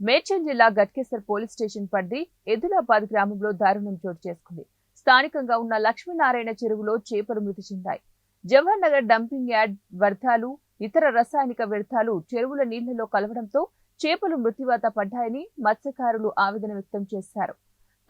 మేడ్చల్ జిల్లా Ghatkesar police station పరిధి ఎదులాబాద్ గ్రామంలో దారుణం చోటు చేసుకుంది. స్థానికంగా ఉన్న లక్ష్మీనారాయణ చెరువులో చేపలు మృతి చెందాయి. జవహర్ నగర్ డంపింగ్ యార్డ్ వ్యర్థాలు ఇతర రసాయనిక వ్యర్థాలు చెరువుల నీళ్ళలో కలవడంతో చేపలు మృత్యువాత పడ్డాయని మత్స్యకారులు ఆవేదన వ్యక్తం చేశారు.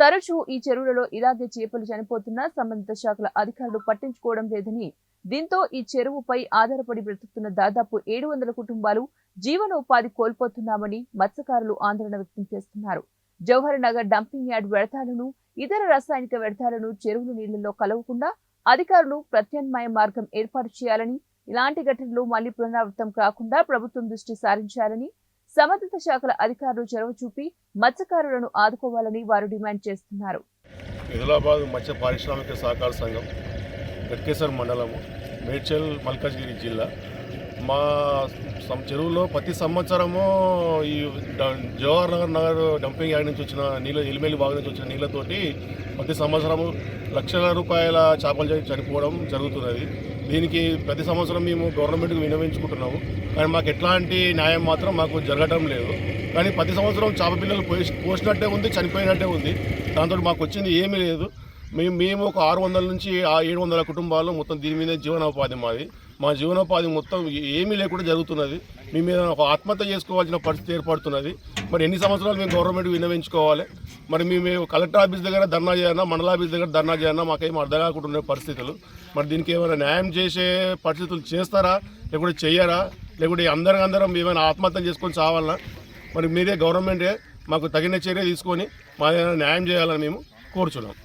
తరచూ ఈ చెరువులలో ఇలాగే చేపలు చనిపోతున్నా సంబంధిత శాఖల అధికారులు పట్టించుకోవడం లేదని దీంతో ఈ చెరువుపై ఆధారపడి బ్రతుకుతున్న దాదాపు ఏడు వందల కుటుంబాలు జీవనోపాధి కోల్పోతున్నామని మత్స్యకారులు ఆందోళన వ్యక్తం చేస్తున్నారు. జవహర్ నగర్ డంపింగ్ యార్డ్ వ్యర్థాలను ఇతర రసాయనిక వ్యర్థాలను చెరువుల నీళ్ళలో కలవకుండా అధికారులు ప్రత్యామ్నాయ మార్గం ఏర్పాటు చేయాలని ఇలాంటి ఘటనలు మళ్ళీ పునరావృతం కాకుండా ప్రభుత్వం దృష్టి సారించాలని సంబంధిత శాఖల అధికారులు చొరవ చూపి మత్స్యకారులను ఆదుకోవాలని వారు డిమాండ్ చేస్తున్నారు. ఆదిలాబాద్ మత్స్య పారిశ్రామిక సహకార సంఘం గట్కేశ్వర్ మండలము మేడ్చల్ మల్కాజ్గిరి జిల్లా మా చెరువులో ప్రతి సంవత్సరము ఈ జవహర్ నగర్ నగర్ డంపింగ్ యార్డ్ నుంచి వచ్చిన నీళ్ళ ఎలిమెలి బావి నుంచి వచ్చిన నీళ్ళతోటి ప్రతి సంవత్సరము లక్షల రూపాయల చేపలు చనిపోవడం జరుగుతున్నది. దీనికి ప్రతి సంవత్సరం మేము గవర్నమెంట్కి వినియోగించుకుంటున్నాము కానీ మాకు ఎట్లాంటి న్యాయం మాత్రం మాకు జరగడం లేదు. కానీ ప్రతి సంవత్సరం చేప పిల్లలు పోసి పోసినట్టే ఉంది చనిపోయినట్టే ఉంది. దాంతో మాకు వచ్చింది ఏమీ లేదు. మేము మేము ఒక ఆరు వందల నుంచి ఆ ఏడు వందల కుటుంబాలు మొత్తం దీని మీద జీవనోపాధి మాది. మా జీవనోపాధి మొత్తం ఏమీ లేకుండా జరుగుతున్నది. మీ మీద ఒక ఆత్మహత్య చేసుకోవాల్సిన పరిస్థితి ఏర్పడుతున్నది. మరి ఎన్ని సంవత్సరాలు మేము గవర్నమెంట్ విన్నవించుకోవాలి? మరి మేము కలెక్టర్ ఆఫీస్ దగ్గర ధర్నా చేయన్నా మండల ఆఫీస్ దగ్గర ధర్నా చేయన్నా మాకేం అర్థం కాకుండా ఉండే పరిస్థితులు. మరి దీనికి ఏమైనా న్యాయం చేసే పరిస్థితులు చేస్తారా? లేకుంటే చేయరా లేకుంటే అందరం అందరం ఏమైనా ఆత్మహత్య చేసుకొని చావాలన్నా మరి మీరే గవర్నమెంటే మాకు తగిన చర్య తీసుకొని మా న్యాయం చేయాలని మేము కోరుచున్నాం.